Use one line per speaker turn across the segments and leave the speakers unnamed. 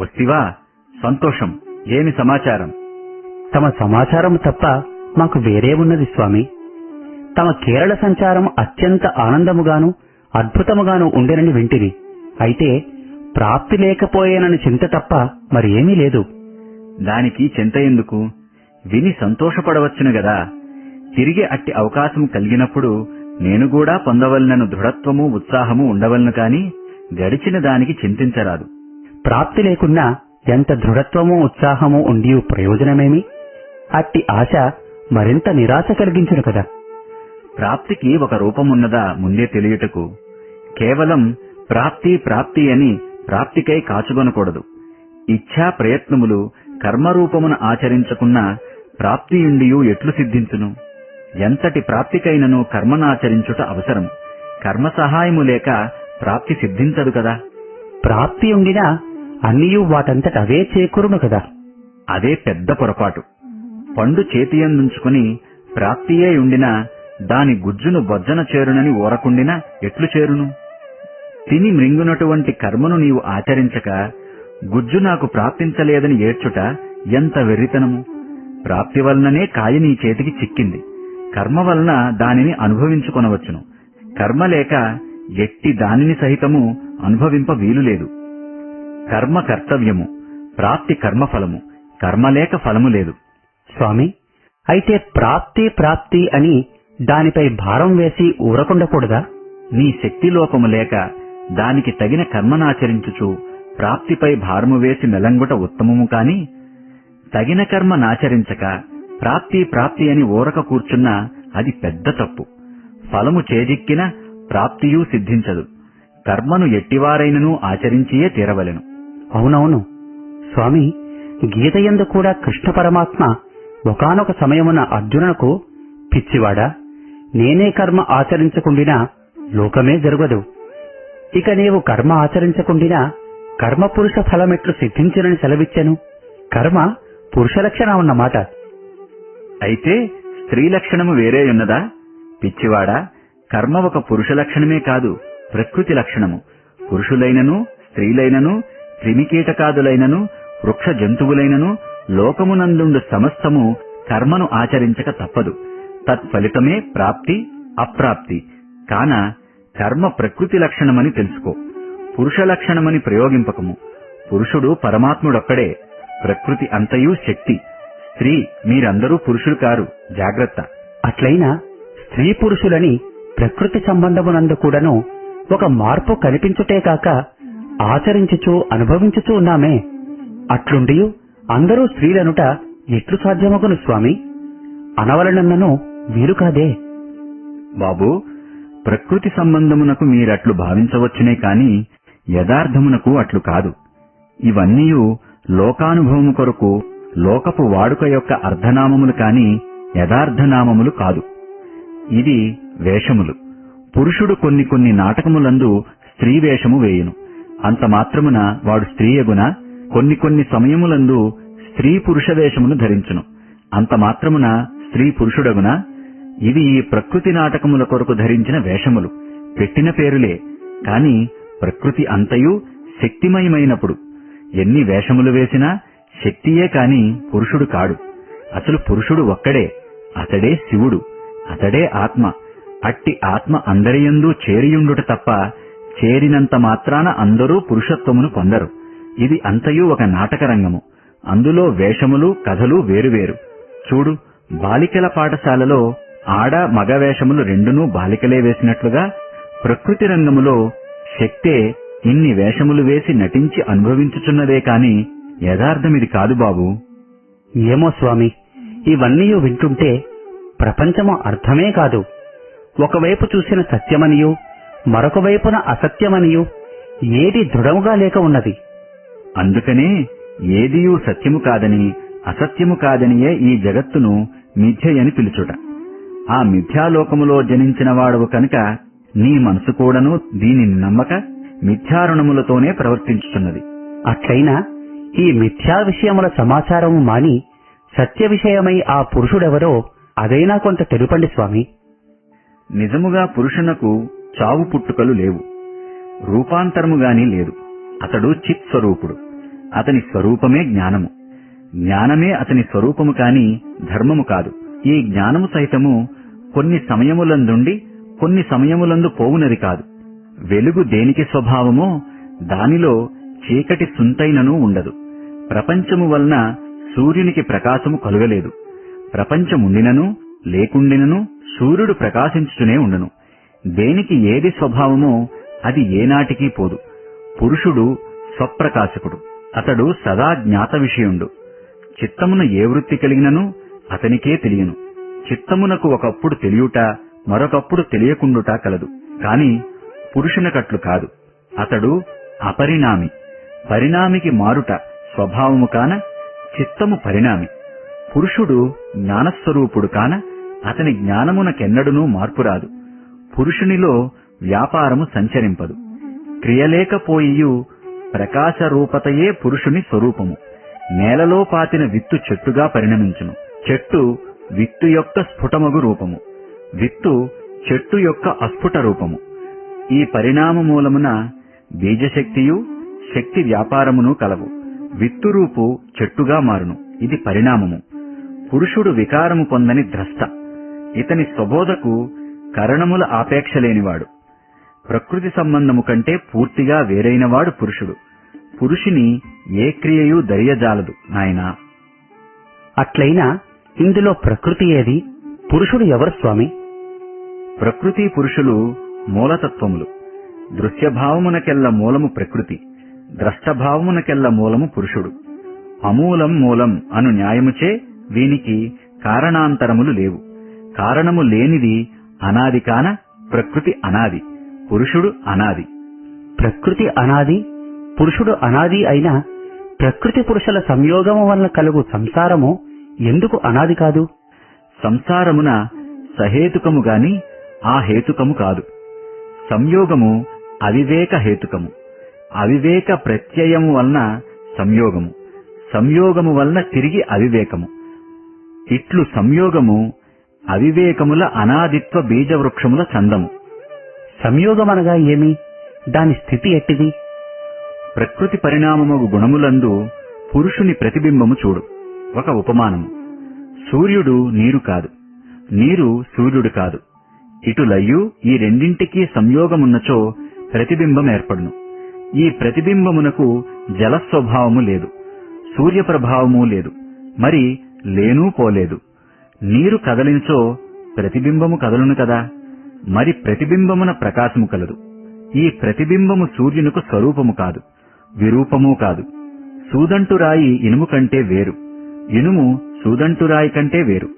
వస్తివా? సంతోషం. ఏమి సమాచారం?
తమ సమాచారం తప్ప మాకు వేరే ఉన్నది స్వామి. తమ కేరళ సంచారం అత్యంత ఆనందముగాను అద్భుతముగాను ఉండెనని వింటిని అయితే ప్రాప్తి లేకపోయేనని చింత తప్ప మరి ఏమీ లేదు.
దానికి చింత ఎందుకు? విని సంతోషపడవచ్చును గదా. తిరిగి అట్టి అవకాశం కలిగినప్పుడు నేను కూడా పొందవలనను దృఢత్వము ఉత్సాహము ఉండవలను కాని గడిచిన దానికి చింతించరాదు.
ప్రాప్తి లేకున్నా ఎంత దృఢత్వము ఉత్సాహము ఉండి ప్రయోజనమేమి? అట్టి ఆశ మరింత నిరాశ కలిగించును కదా.
ప్రాప్తికి ఒక రూపమున్నదా ముందే తెలియుటకు? కేవలం ప్రాప్తి ప్రాప్తి అని ప్రాప్తికై కాచుకొనకూడదు. ఇచ్ఛా ప్రయత్నములు కర్మరూపమున ఆచరించకున్న ప్రాప్తియుండియు ఎట్లు సిద్ధించును? ఎంతటి ప్రాప్తికైనను కర్మనాచరించుట అవసరం? కర్మ సహాయము లేక ప్రాప్తి సిద్ధించదు కదా.
ప్రాప్తి ఉండినా అన్నియు వాటంతట అవే చేకూరును కదా.
అదే పెద్ద పొరపాటు. పండు చేతియందుంచుకుని ప్రాప్తియే ఉండినా దాని గుజ్జును బొజ్జన చేరునని ఊరకుండిన ఎట్లు చేరును? తిని మృంగునటువంటి కర్మను నీవు ఆచరించక గుజ్జు నాకు ప్రాప్తించలేదని ఏడ్చుట ఎంత వెర్రితనము? ప్రాప్తి వలననే కాయ నీ చేతికి చిక్కింది. కర్మ వలన దానిని అనుభవించుకొనవచ్చును. కర్మ లేక ఎట్టి దానిని సహితము అనుభవింప వీలులేదు. కర్మ కర్తవ్యము ప్రాప్తి కర్మఫలము కర్మ లేక ఫలము లేదు.
స్వామి అయితే ప్రాప్తి ప్రాప్తి అని దానిపై భారం వేసి ఊరకుండకూడదా?
నీ శక్తిలోపము లేక దానికి తగిన కర్మనాచరించుచు ప్రాప్తిపై భారము వేసి మెలంగుట ఉత్తమము కాని తగిన కర్మ నాచరించక ప్రాప్తి ప్రాప్తి అని ఊరక కూర్చున్నా అది పెద్ద తప్పు. ఫలము చేజిక్కిన ప్రాప్తియూ సిద్ధించదు. కర్మను ఎట్టివారైనను ఆచరించియే తీరవలెను.
అవునవును. స్వామి గీతయందు కూడా కృష్ణ పరమాత్మ ఒకానొక సమయమున అర్జునునకు పిచ్చివాడా? నేనే కర్మ ఆచరించకుండినా లోకమే జరగదు. ఇక నీవు కర్మ ఆచరించకుండినా కర్మ పురుష ఫలమెట్లు సిద్ధించునని సెలవిచ్చెను. కర్మ పురుష లక్షణం అన్నమాట
అయితే స్త్రీ లక్షణము వేరే ఉన్నదా? పిచ్చివాడా కర్మ ఒక పురుష లక్షణమే కాదు ప్రకృతి లక్షణము. పురుషులైనను స్త్రీలైనను క్రిమికీటకాదులైనను వృక్ష జంతువులైనను లోకమునందుండు సమస్తము కర్మను ఆచరించక తప్పదు. తత్ఫలితమే ప్రాప్తి అప్రాప్తి. కాన కర్మ ప్రకృతి లక్షణమని తెలుసుకో. పురుష లక్షణమని ప్రయోగింపకము. పురుషుడు పరమాత్ముడొక్కడే ప్రకృతి అంతయు శక్తి. స్త్రీ మీరందరూ పురుషులు కారు జాగ్రత్త.
అట్లయినా స్త్రీ పురుషులని ప్రకృతి సంబంధమునందు కూడాను ఒక మార్పు కనిపించుటే కాక ఆచరించుచూ అనుభవించుచూ ఉన్నామే. అట్లుండి అందరూ స్త్రీలనుట ఎట్లు సాధ్యమగును స్వామి? అనవలనన్నను వీరు కాదే.
బాబు ప్రకృతి సంబంధమునకు మీరట్లు భావించవచ్చునే కాని యథార్థమునకు అట్లు కాదు. ఇవన్నీయు లోకానుభవము కొరకు లోకపు వాడుక యొక్క అర్ధనామములు కాని యథార్థనామములు కాదు. ఇది వేషములు. పురుషుడు కొన్ని కొన్ని నాటకములందు స్త్రీ వేషము వేయును. అంత మాత్రమున వాడు స్త్రీయగున కొన్ని కొన్ని సమయములందు స్త్రీ పురుష వేషమును ధరించును. అంత మాత్రమున స్త్రీ పురుషుడగున ఇవి ఈ ప్రకృతి నాటకముల కొరకు ధరించిన వేషములు. పెట్టిన పేరులే కాని ప్రకృతి అంతయు శక్తిమయమైనప్పుడు. ఎన్ని వేషములు వేసినా శక్తియే కాని పురుషుడు కాడు. అసలు పురుషుడు ఒక్కడే అతడే శివుడు అతడే ఆత్మ. అట్టి ఆత్మ అందరియందు చేరియుండుట తప్ప చేరినంత మాత్రాన అందరూ పురుషత్వమును పొందరు. ఇది అంతయు ఒక నాటకరంగము. అందులో వేషములు కథలు వేరువేరు. చూడు బాలికల పాఠశాలలో ఆడ మగ వేషములు రెండునూ బాలికలే వేసినట్లుగా ప్రకృతి రంగములో శక్తే ఇన్ని వేషములు వేసి నటించి అనుభవించుచున్నదే కాని యథార్థమిది కాదు బాబు.
ఏమో స్వామి ఇవన్నీ వింటుంటే ప్రపంచము అర్థమే కాదు. ఒకవైపు చూసిన సత్యమనియు మరొక వైపున అసత్యమనియు ఏది దృఢముగా లేక ఉన్నది?
అందుకనే ఏదియూ సత్యము కాదని అసత్యము కాదనియే ఈ జగత్తును మిథ్యయని పిలుచుట. ఆ మిథ్యాలోకములో జనించిన వాడవు కనుక నీ మనసు కూడాను దీనిని నమ్మక మిథ్యారుణములతోనే ప్రవర్తించుతున్నది.
అట్లయినా ఈ మిథ్యా విషయముల సమాచారము మాని సత్య విషయమై ఆ పురుషుడెవరో అదైనా కొంత తెలుపండి స్వామి.
నిజముగా పురుషునకు చావు పుట్టుకలు లేవు. రూపాంతరము గాని లేదు. అతడు చిత్ స్వరూపుడు అతని స్వరూపమే జ్ఞానము. జ్ఞానమే అతని స్వరూపము కాని ధర్మము కాదు. ఈ జ్ఞానము సైతము కొన్ని సమయములందుండి కొన్ని సమయములందు పోవునది కాదు. వెలుగు దేనికి స్వభావమో దానిలో చీకటి సుంతైనను ఉండదు. ప్రపంచము వలన సూర్యునికి ప్రకాశము కలుగలేదు. ప్రపంచముండినను లేకుండినను సూర్యుడు ప్రకాశించుతూనే ఉండును. దేనికి ఏది స్వభావమో అది ఏనాటికీ పోదు. పురుషుడు స్వప్రకాశకుడు. అతడు సదా జ్ఞాత విషయుండు చిత్తమున ఏ వృత్తి కలిగినను అతనికే తెలియను. చిత్తమునకు ఒకప్పుడు తెలియుట మరొకప్పుడు తెలియకుండుట కలదు. కాని పురుషునకట్లు కాదు. అతడు అపరిణామి. పరిణామికి మారుట స్వభావము కాన చిత్తము పరిణామి. పురుషుడు జ్ఞానస్వరూపుడు కాన అతని జ్ఞానమునకెన్నడునూ మార్పురాదు పురుషునిలో వ్యాపారము సంచరింపదు. క్రియలేకపోయియు ప్రకాశరూపతయే పురుషుని స్వరూపము. నేలలో పాతిన విత్తు చెట్టుగా పరిణమించును. చెట్టు విత్తు యొక్క స్ఫుటమగు రూపము. విత్తు చెట్టు యొక్క అస్ఫుట రూపము. ఈ పరిణామ మూలమున బీజశక్తియు శక్తి వ్యాపారమును కలవు. విత్తు రూపు చెట్టుగా మారును. ఇది పరిణామము. పురుషుడు వికారము పొందని ద్రష్ట. ఇతని స్వబోధకు కరణముల ఆపేక్ష లేనివాడు. ప్రకృతి సంబంధము కంటే పూర్తిగా వేరైనవాడు పురుషుడు. పురుషుని ఏ క్రియయూ దరియజాలదు నాయనా.
అట్లయినా ఇందులో ప్రకృతి ఏది? పురుషుడు ఎవరు స్వామి?
ప్రకృతి పురుషులు మూలతత్వములు. దృశ్యభావమునకెల్ల మూలము ప్రకృతి ద్రష్టభావమునకెల్ల మూలము పురుషుడు. అమూలం మూలం అను న్యాయముచే వీనికి కారణాంతరములు లేవు. కారణము లేనిది అనాది కాన ప్రకృతి అనాది పురుషుడు అనాది.
ప్రకృతి అనాది? పురుషుడు అనాది అయినా ప్రకృతి పురుషుల సంయోగము వలన కలుగు సంసారము ఎందుకు అనాది కాదు?
సంసారమున సహేతుకము గాని ఆ హేతుకము కాదు. సంయోగము అవివేక హేతుకము. అవివేక ప్రత్యయము వలన సంయోగము. సంయోగము వలన తిరిగి అవివేకము. ఇట్లు సంయోగము అవివేకముల అనాదిత్వ బీజవృక్షముల చందము.
సంయోగం అనగా ఏమి? దాని స్థితి ఎట్టిది?
ప్రకృతి పరిణామము గుణములందు పురుషుని ప్రతిబింబము చూడు. ఒక ఉపమానము. సూర్యుడు నీరు కాదు. నీరు సూర్యుడు కాదు. ఇటులయ్యు ఈ రెండింటికి సంయోగమున్నచో ప్రతిబింబం ఏర్పడును. ఈ ప్రతిబింబమునకు జల స్వభావము లేదు. సూర్యప్రభావము లేదు. మరి లేనూ పోలేదు. నీరు కదలించో ప్రతిబింబము కదలును కదా. మరి ప్రతిబింబమున ప్రకాశము కలదు. ఈ ప్రతిబింబము సూర్యునకు స్వరూపము కాదు విరూపము కాదు. సూదంటురాయి ఇనుము కంటే వేరు. ఇనుము సూదంటురాయి కంటే వేరు.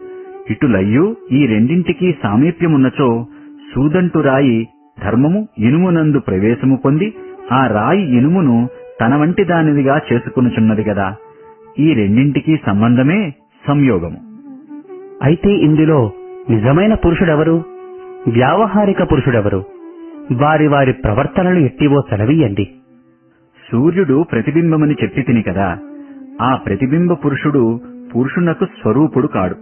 ఇటులయ్యు ఈ రెండింటికీ సామీప్యమున్నచో సూదంటురాయి ధర్మము ఇనుమునందు ప్రవేశము పొంది ఆ రాయి ఇనుమును తన వంటి దానిదిగా చేసుకునుచున్నది గదా ఈ రెండింటికీ సంబంధమే సంయోగము.
అయితే ఇందులో నిజమైన పురుషుడెవరు? వ్యావహారిక పురుషుడెవరు? వారి వారి ప్రవర్తనలు ఎట్టివో సెలవీయండి
సూర్యుడు ప్రతిబింబమని చెప్పి తిని కదా ఆ ప్రతిబింబ పురుషుడు పురుషునకు స్వరూపుడు కాడు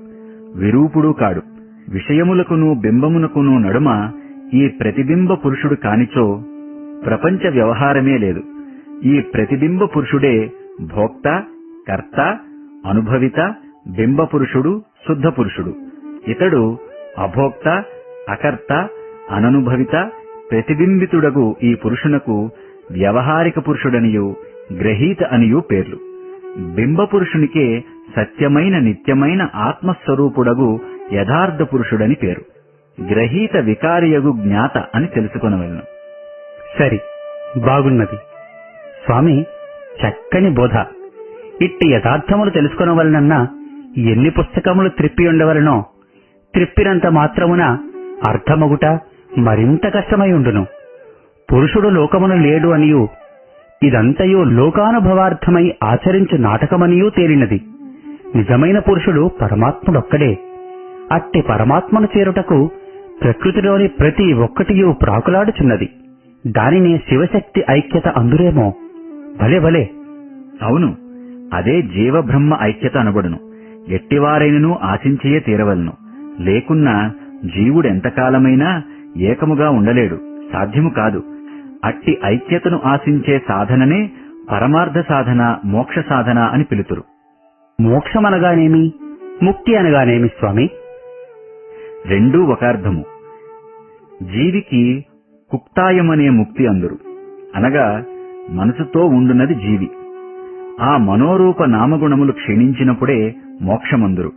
విరూపుడు కాడు. విషయములకును బింబమునకును నడుమ ఈ ప్రతిబింబ పురుషుడు కానిచో ప్రపంచ వ్యవహారమే లేదు. ఈ ప్రతిబింబ పురుషుడే భోక్త కర్త అనుభవిత బింబ పురుషుడు శుద్ధ పురుషుడు. ఇతడు అభోక్త అకర్త అననుభవిత ప్రతిబింబితుడగు ఈ పురుషునకు వ్యవహారిక పురుషుడనియు గ్రహీత అనియు పేర్లు. బింబ పురుషునికే సత్యమైన నిత్యమైన ఆత్మస్వరూపుడగు యథార్థ పురుషుడని పేరు. గ్రహీత వికారియగు జ్ఞాత అని తెలుసుకొనవలను.
సరి బాగున్నది. స్వామి చక్కని బోధ. ఇట్టి యథార్థములు తెలుసుకొనవలనన్నా ఎన్ని పుస్తకములు త్రిప్పి ఉండవలనో. త్రిప్పినంత మాత్రమున అర్థమగుట మరింత కష్టమై ఉండును. పురుషుడు లోకమును లేడు అనియు. ఇదంతయు లోకానుభవార్థమై ఆచరించు నాటకమనియూ తేలినది. నిజమైన పురుషుడు పరమాత్ముడొక్కడే. అట్టి పరమాత్మను చేరుటకు ప్రకృతిలోని ప్రతి ఒక్కటియు ప్రాకులాడుచున్నది. దానినే శివశక్తి ఐక్యత అందురేమో. భలే భలే.
అవును అదే జీవబ్రహ్మ ఐక్యత అనబడును. ఎట్టివారైనను ఆశించియే తీరవలను. లేకున్నా జీవుడెంతకాలమైనా ఏకముగా ఉండలేడు. సాధ్యము కాదు. అట్టి ఐక్యతను ఆశించే సాధననే పరమార్థ సాధన మోక్ష సాధన అని పిలుతురు.
మోక్షమనగానేమి? ముక్తి అనగానేమి స్వామి?
రెండూ ఒక అర్థము జీవికి కుక్తాయమనే ముక్తి అందురు. అనగా మనసుతో ఉండున్నది జీవి. ఆ మనోరూప నామగుణములు క్షీణించినప్పుడే మోక్షమందురు.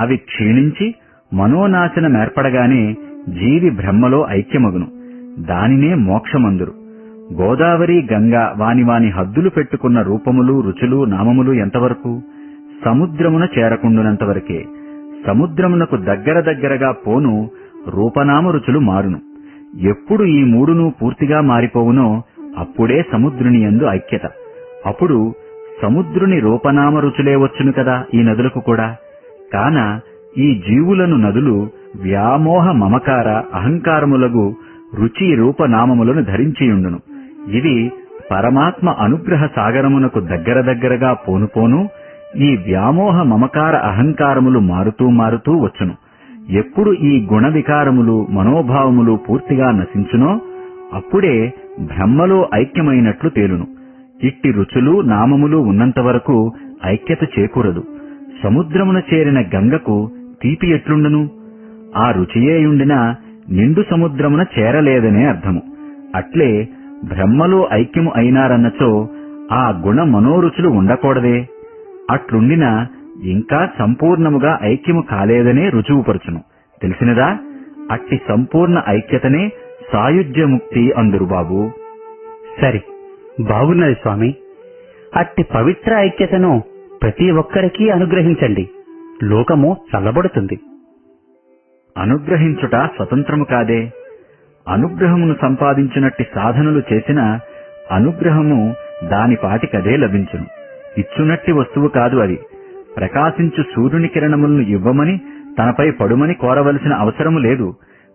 అవి క్షీణించి మనోనాశనమేర్పడగానే జీవి బ్రహ్మలో ఐక్యమగును. దానినే మోక్షమందురు. గోదావరి గంగ వాని వాని హద్దులు పెట్టుకున్న రూపములు రుచులు నామములు ఎంతవరకు? సముద్రమున చేరకుండునంతవరకే. సముద్రమునకు దగ్గర దగ్గరగా పోను రూపనామ రుచులు మారును. ఎప్పుడు ఈ మూడును పూర్తిగా మారిపోవునో అప్పుడే సముద్రుని యందు ఐక్యత. అప్పుడు సముద్రుని రూపనామ రుచులే వచ్చును కదా ఈ నదులకు కూడా. కాన ఈ జీవులను నదులు వ్యామోహ మమకార అహంకారములగు రుచి రూపనామములను ధరించియుండును. ఇవి పరమాత్మ అనుగ్రహ సాగరమునకు దగ్గర దగ్గరగా పోనుపోను ఈ వ్యామోహ మమకార అహంకారములు మారుతూ మారుతూ వచ్చును. ఎప్పుడు ఈ గుణ వికారములు మనోభావములు పూర్తిగా నశించునో అప్పుడే బ్రహ్మలో ఐక్యమైనట్లు తేలును. ఇట్టి రుచులు నామములు ఉన్నంత వరకు ఐక్యత చేకూరదు. సముద్రమున చేరిన గంగకు తీపి ఎట్లుండును? ఆ రుచియేయుండిన నిండు సముద్రమున చేరలేదనే అర్థము. అట్లే బ్రహ్మలో ఐక్యము అయినారన్నచో ఆ గుణ మనోరుచులు ఉండకూడదే. అట్లుండిన ఇంకా సంపూర్ణముగా ఐక్యము కాలేదనే రుజువుపరచును తెలిసినదా? అట్టి సంపూర్ణ ఐక్యతనే సాయుధ్యముక్తి అందురు బాబు
సరి. బాగున్నది స్వామి. అట్టి పవిత్ర ఐక్యతను ప్రతి ఒక్కరికి అనుగ్రహించండి. లోకము చల్లబడుతుంది.
అనుగ్రహించుట స్వతంత్రము కాదే. అనుగ్రహమును సంపాదించినట్టి సాధనలు చేసిన అనుగ్రహము దాని పాటికదే లభించును. ఇచ్చునట్టి వస్తువు కాదు అది. ప్రకాశించు సూర్యుని కిరణములను ఇవ్వమని తనపై పడుమని కోరవలసిన అవసరము లేదు.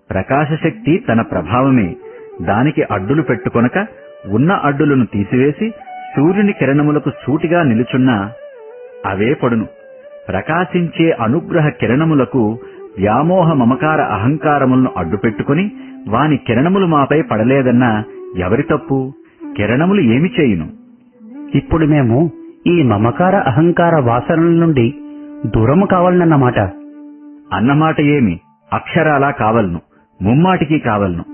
ప్రకాశశక్తి తన ప్రభావమే. దానికి అడ్డులు పెట్టుకొనక ఉన్న అడ్డులను తీసివేసి సూర్యుని కిరణములకు సూటిగా నిలుచున్న అవే పడును. ప్రకాశించే అనుగ్రహ కిరణములకు వ్యామోహ మమకార అహంకారములను అడ్డుపెట్టుకుని వాని కిరణములు మాపై పడలేదన్నా ఎవరి తప్పు? కిరణములు ఏమి చేయును?
ఇప్పుడు మేము ఈ మమకార అహంకార వాసనల నుండి దూరము కావాలన్నమాట
అన్నమాట ఏమి? అక్షరాలా కావల్ను. ముమ్మాటికి కావల్ను.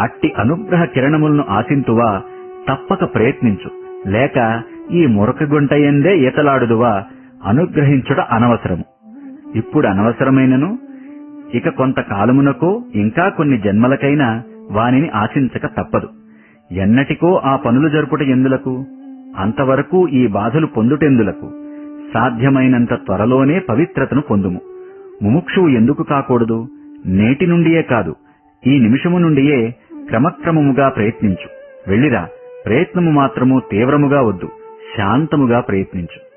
అట్టి అనుగ్రహ కిరణములను ఆశింతువా తప్పక ప్రయత్నించు. లేక ఈ మురకగుంటయందే ఈతలాడుదువా అనుగ్రహించుట అనవసరము. ఇప్పుడు అనవసరమైనను ఇక కొంతకాలమునకో ఇంకా కొన్ని జన్మలకైనా వానిని ఆశించక తప్పదు. ఎన్నటికో ఆ పనులు జరుపుట ఎందులకు? అంతవరకు ఈ బాధలు పొందుటెందులకు? సాధ్యమైనంత త్వరలోనే పవిత్రతను పొందుము. ముముక్షువు ఎందుకు కాకూడదు? నేటి నుండియే కాదు. ఈ నిమిషము నుండియే క్రమక్రమముగా ప్రయత్నించు. వెళ్ళిరా. ప్రయత్నము మాత్రము తీవ్రముగా వద్దు. శాంతముగా ప్రయత్నించు.